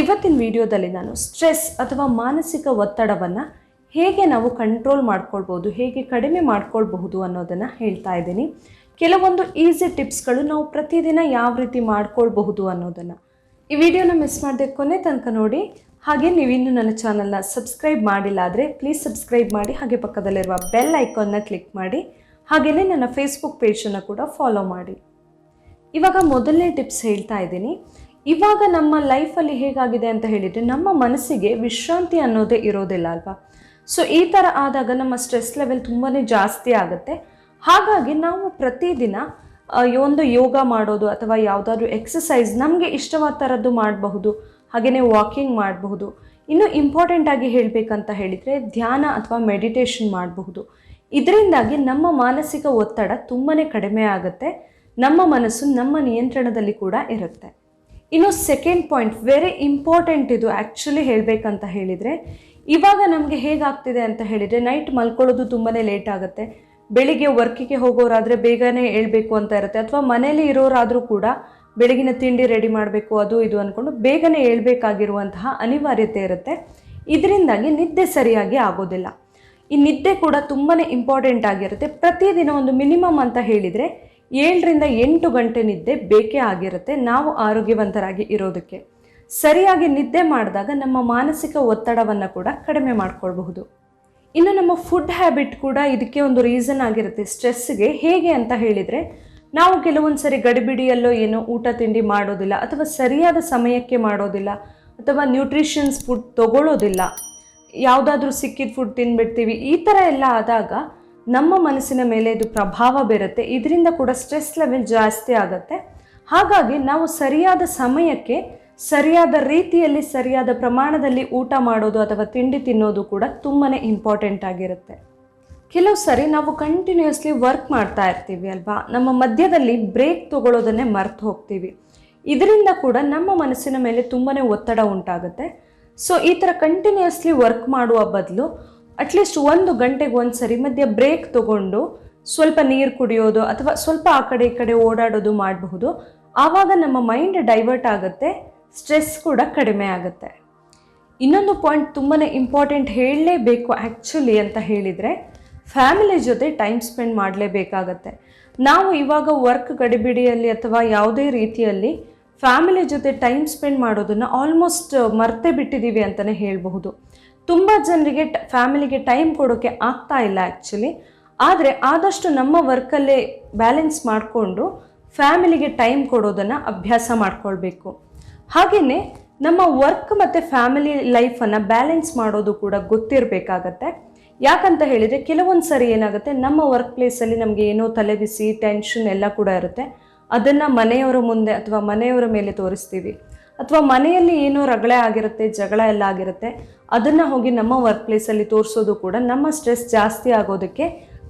ಇವತ್ತಿನ ವಿಡಿಯೋದಲ್ಲಿ ನಾನು ಸ್ಟ್ರೆಸ್ ಅಥವಾ ಮಾನಸಿಕ ಒತ್ತಡವನ್ನು ಹೇಗೆ ನಾವು ಕಂಟ್ರೋಲ್ ಮಾಡ್ಕೊಳ್ಬೋದು, ಹೇಗೆ ಕಡಿಮೆ ಮಾಡ್ಕೊಳ್ಬಹುದು ಅನ್ನೋದನ್ನು ಹೇಳ್ತಾ ಇದ್ದೀನಿ. ಕೆಲವೊಂದು ಈಸಿ ಟಿಪ್ಸ್ಗಳು ನಾವು ಪ್ರತಿದಿನ ಯಾವ ರೀತಿ ಮಾಡ್ಕೊಳ್ಬಹುದು ಅನ್ನೋದನ್ನು. ಈ ವಿಡಿಯೋನ ಮಿಸ್ ಮಾಡದೆ ಕೊನೆ ತನಕ ನೋಡಿ. ಹಾಗೆ ನೀವಿನ್ನು ನನ್ನ ಚಾನಲ್ನ ಸಬ್ಸ್ಕ್ರೈಬ್ ಮಾಡಿಲ್ಲ ಆದರೆ ಪ್ಲೀಸ್ ಸಬ್ಸ್ಕ್ರೈಬ್ ಮಾಡಿ, ಹಾಗೆ ಪಕ್ಕದಲ್ಲಿರುವ ಬೆಲ್ ಐಕಾನ್ನ ಕ್ಲಿಕ್ ಮಾಡಿ ಹಾಗೆಯೇ ನನ್ನ ಫೇಸ್ಬುಕ್ ಪೇಜನ್ನು ಕೂಡ ಫಾಲೋ ಮಾಡಿ. ಇವಾಗ ಮೊದಲನೇ ಟಿಪ್ಸ್ ಹೇಳ್ತಾ ಇದ್ದೀನಿ. ಇವಾಗ ನಮ್ಮ ಲೈಫಲ್ಲಿ ಹೇಗಾಗಿದೆ ಅಂತ ಹೇಳಿದರೆ ನಮ್ಮ ಮನಸ್ಸಿಗೆ ವಿಶ್ರಾಂತಿ ಅನ್ನೋದೇ ಇರೋದಿಲ್ಲ ಅಲ್ವಾ? ಸೊ ಈ ಥರ ಆದಾಗ ನಮ್ಮ ಸ್ಟ್ರೆಸ್ ಲೆವೆಲ್ ತುಂಬಾ ಜಾಸ್ತಿ ಆಗುತ್ತೆ. ಹಾಗಾಗಿ ನಾವು ಪ್ರತಿದಿನ ಒಂದು ಯೋಗ ಮಾಡೋದು ಅಥವಾ ಯಾವುದಾದ್ರೂ ಎಕ್ಸಸೈಸ್ ನಮಗೆ ಇಷ್ಟವಾದ ಥರದ್ದು ಮಾಡಬಹುದು. ಹಾಗೆಯೇ ವಾಕಿಂಗ್ ಮಾಡಬಹುದು. ಇನ್ನು ಇಂಪಾರ್ಟೆಂಟ್ ಆಗಿ ಹೇಳಬೇಕಂತ ಹೇಳಿದರೆ ಧ್ಯಾನ ಅಥವಾ ಮೆಡಿಟೇಷನ್ ಮಾಡಬಹುದು. ಇದರಿಂದಾಗಿ ನಮ್ಮ ಮಾನಸಿಕ ಒತ್ತಡ ತುಂಬಾ ಕಡಿಮೆ ಆಗುತ್ತೆ. ನಮ್ಮ ಮನಸ್ಸು ನಮ್ಮ ನಿಯಂತ್ರಣದಲ್ಲಿ ಕೂಡ ಇರುತ್ತೆ. ಇನ್ನು ಸೆಕೆಂಡ್ ಪಾಯಿಂಟ್ ವೆರಿ ಇಂಪಾರ್ಟೆಂಟ್ ಇದು ಆ್ಯಕ್ಚುಲಿ ಹೇಳಬೇಕಂತ ಹೇಳಿದರೆ, ಇವಾಗ ನಮಗೆ ಹೇಗಾಗ್ತಿದೆ ಅಂತ ಹೇಳಿದರೆ ನೈಟ್ ಮಲ್ಕೊಳ್ಳೋದು ತುಂಬಾ ಲೇಟ್ ಆಗುತ್ತೆ. ಬೆಳಿಗ್ಗೆ ವರ್ಕಿಗೆ ಹೋಗೋರಾದರೆ ಬೇಗನೆ ಹೇಳ್ಬೇಕು ಅಂತ ಇರುತ್ತೆ. ಅಥವಾ ಮನೇಲಿ ಇರೋರಾದರೂ ಕೂಡ ಬೆಳಗಿನ ತಿಂಡಿ ರೆಡಿ ಮಾಡಬೇಕು, ಅದು ಇದು ಅಂದ್ಕೊಂಡು ಬೇಗನೆ ಹೇಳ್ಬೇಕಾಗಿರುವಂತಹ ಅನಿವಾರ್ಯತೆ ಇರುತ್ತೆ. ಇದರಿಂದಾಗಿ ನಿದ್ದೆ ಸರಿಯಾಗಿ ಆಗೋದಿಲ್ಲ. ಈ ನಿದ್ದೆ ಕೂಡ ತುಂಬಾ ಇಂಪಾರ್ಟೆಂಟ್ ಆಗಿರುತ್ತೆ. ಪ್ರತಿದಿನ ಒಂದು ಮಿನಿಮಮ್ ಅಂತ ಹೇಳಿದರೆ ಏಳರಿಂದ ಎಂಟು ಗಂಟೆ ನಿದ್ದೆ ಬೇಕೇ ಆಗಿರುತ್ತೆ. ನಾವು ಆರೋಗ್ಯವಂತರಾಗಿ ಇರೋದಕ್ಕೆ. ಸರಿಯಾಗಿ ನಿದ್ದೆ ಮಾಡಿದಾಗ ನಮ್ಮ ಮಾನಸಿಕ ಒತ್ತಡವನ್ನು ಕೂಡ ಕಡಿಮೆ ಮಾಡಿಕೊಳ್ಬಹುದು. ಇನ್ನು ನಮ್ಮ ಫುಡ್ ಹ್ಯಾಬಿಟ್ ಕೂಡ ಇದಕ್ಕೆ ಒಂದು ರೀಸನ್ ಆಗಿರುತ್ತೆ. ಸ್ಟ್ರೆಸ್ಗೆ ಹೇಗೆ ಅಂತ ಹೇಳಿದರೆ, ನಾವು ಕೆಲವೊಂದು ಸರಿ ಗಡಿಬಿಡಿಯಲ್ಲೋ ಏನೋ ಊಟ ತಿಂಡಿ ಮಾಡೋದಿಲ್ಲ ಅಥವಾ ಸರಿಯಾದ ಸಮಯಕ್ಕೆ ಮಾಡೋದಿಲ್ಲ ಅಥವಾ ನ್ಯೂಟ್ರಿಷನ್ಸ್ ಫುಡ್ ತಗೊಳ್ಳೋದಿಲ್ಲ. ಯಾವುದಾದ್ರೂ ಸಿಕ್ಕಿದ ಫುಡ್ ತಿನ್ಬಿಡ್ತೀವಿ. ಈ ಥರ ಎಲ್ಲ ಆದಾಗ ನಮ್ಮ ಮನಸ್ಸಿನ ಮೇಲೆ ಇದು ಪ್ರಭಾವ ಬೀರುತ್ತೆ. ಇದರಿಂದ ಕೂಡ ಸ್ಟ್ರೆಸ್ ಲೆವೆಲ್ ಜಾಸ್ತಿ ಆಗುತ್ತೆ. ಹಾಗಾಗಿ ನಾವು ಸರಿಯಾದ ಸಮಯಕ್ಕೆ, ಸರಿಯಾದ ರೀತಿಯಲ್ಲಿ, ಸರಿಯಾದ ಪ್ರಮಾಣದಲ್ಲಿ ಊಟ ಮಾಡೋದು ಅಥವಾ ತಿಂಡಿ ತಿನ್ನೋದು ಕೂಡ ತುಂಬಾ ಇಂಪಾರ್ಟೆಂಟ್ ಆಗಿರುತ್ತೆ. ಕೆಲವು ಸರಿ ನಾವು ಕಂಟಿನ್ಯೂಸ್ಲಿ ವರ್ಕ್ ಮಾಡ್ತಾ ಇರ್ತೀವಿ ಅಲ್ವಾ? ನಮ್ಮ ಮಧ್ಯದಲ್ಲಿ ಬ್ರೇಕ್ ತಗೊಳ್ಳೋದನ್ನೇ ಮರ್ತು ಹೋಗ್ತೀವಿ. ಇದರಿಂದ ಕೂಡ ನಮ್ಮ ಮನಸ್ಸಿನ ಮೇಲೆ ತುಂಬಾ ಒತ್ತಡ ಉಂಟಾಗುತ್ತೆ. ಸೊ ಈ ಥರ ಕಂಟಿನ್ಯೂಸ್ಲಿ ವರ್ಕ್ ಮಾಡುವ ಬದಲು ಅಟ್ಲೀಸ್ಟ್ ಒಂದು ಗಂಟೆಗೆ ಒಂದು ಸರಿ ಮಧ್ಯೆ ಬ್ರೇಕ್ ತಗೊಂಡು ಸ್ವಲ್ಪ ನೀರು ಕುಡಿಯೋದು ಅಥವಾ ಸ್ವಲ್ಪ ಆ ಕಡೆ ಈ ಕಡೆ ಓಡಾಡೋದು ಮಾಡಬಹುದು. ಆವಾಗ ನಮ್ಮ ಮೈಂಡ್ ಡೈವರ್ಟ್ ಆಗುತ್ತೆ ಸ್ಟ್ರೆಸ್ ಕೂಡ ಕಡಿಮೆ ಆಗುತ್ತೆ. ಇನ್ನೊಂದು ಪಾಯಿಂಟ್ ತುಂಬಾ ಇಂಪಾರ್ಟೆಂಟ್ ಹೇಳಲೇಬೇಕು ಆ್ಯಕ್ಚುಲಿ ಅಂತ ಹೇಳಿದರೆ ಫ್ಯಾಮಿಲಿ ಜೊತೆ ಟೈಮ್ ಸ್ಪೆಂಡ್ ಮಾಡಲೇಬೇಕಾಗತ್ತೆ. ನಾವು ಇವಾಗ ವರ್ಕ್ ಗಡಿಬಿಡಿಯಲ್ಲಿ ಅಥವಾ ಯಾವುದೇ ರೀತಿಯಲ್ಲಿ ಫ್ಯಾಮಿಲಿ ಜೊತೆ ಟೈಮ್ ಸ್ಪೆಂಡ್ ಮಾಡೋದನ್ನು ಆಲ್ಮೋಸ್ಟ್ ಮರ್ತೆ ಬಿಟ್ಟಿದ್ದೀವಿ ಅಂತಲೇ ಹೇಳಬಹುದು. ತುಂಬ ಜನರಿಗೆ ಫ್ಯಾಮಿಲಿಗೆ ಟೈಮ್ ಕೊಡೋಕ್ಕೆ ಆಗ್ತಾ ಇಲ್ಲ ಆ್ಯಕ್ಚುಲಿ ಆದರೆ ಆದಷ್ಟು ನಮ್ಮ ವರ್ಕಲ್ಲೇ ಬ್ಯಾಲೆನ್ಸ್ ಮಾಡಿಕೊಂಡು ಫ್ಯಾಮಿಲಿಗೆ ಟೈಮ್ ಕೊಡೋದನ್ನು ಅಭ್ಯಾಸ ಮಾಡ್ಕೊಳ್ಬೇಕು. ಹಾಗೆಯೇ ನಮ್ಮ ವರ್ಕ್ ಮತ್ತು ಫ್ಯಾಮಿಲಿ ಲೈಫನ್ನು ಬ್ಯಾಲೆನ್ಸ್ ಮಾಡೋದು ಕೂಡ ಗೊತ್ತಿರಬೇಕಾಗತ್ತೆ. ಯಾಕಂತ ಹೇಳಿದರೆ ಕೆಲವೊಂದು ಸರಿ ಏನಾಗುತ್ತೆ, ನಮ್ಮ ವರ್ಕ್ ಪ್ಲೇಸಲ್ಲಿ ನಮಗೆ ಏನೋ ತಲೆಬಿಸಿ ಟೆನ್ಷನ್ ಎಲ್ಲ ಕೂಡ ಇರುತ್ತೆ. ಅದನ್ನು ಮನೆಯವರ ಮುಂದೆ ಅಥವಾ ಮನೆಯವರ ಮೇಲೆ ತೋರಿಸ್ತೀವಿ. ಅಥವಾ ಮನೆಯಲ್ಲಿ ಏನೋ ರಗಳೆ ಆಗಿರುತ್ತೆ, ಜಗಳ ಎಲ್ಲ ಆಗಿರುತ್ತೆ, ಅದನ್ನು ಹೋಗಿ ನಮ್ಮ ವರ್ಕ್ ಪ್ಲೇಸಲ್ಲಿ ತೋರಿಸೋದು ಕೂಡ ನಮ್ಮ ಸ್ಟ್ರೆಸ್ ಜಾಸ್ತಿ ಆಗೋದಕ್ಕೆ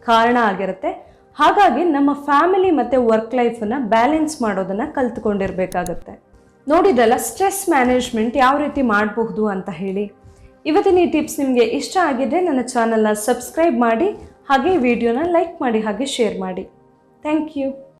ಕಾರಣ ಆಗಿರುತ್ತೆ. ಹಾಗಾಗಿ ನಮ್ಮ ಫ್ಯಾಮಿಲಿ ಮತ್ತು ವರ್ಕ್ ಲೈಫನ್ನು ಬ್ಯಾಲೆನ್ಸ್ ಮಾಡೋದನ್ನು ಕಲ್ತ್ಕೊಂಡಿರಬೇಕಾಗತ್ತೆ. ನೋಡಿದಲ್ಲ ಸ್ಟ್ರೆಸ್ ಮ್ಯಾನೇಜ್ಮೆಂಟ್ ಯಾವ ರೀತಿ ಮಾಡಬಹುದು ಅಂತ ಹೇಳಿ. ಇವತ್ತಿನ ಈ ಟಿಪ್ಸ್ ನಿಮಗೆ ಇಷ್ಟ ಆಗಿದೆ ನನ್ನ ಚಾನಲ್ನ ಸಬ್ಸ್ಕ್ರೈಬ್ ಮಾಡಿ, ಹಾಗೆ ವಿಡಿಯೋನ ಲೈಕ್ ಮಾಡಿ, ಹಾಗೆ ಶೇರ್ ಮಾಡಿ. Thank you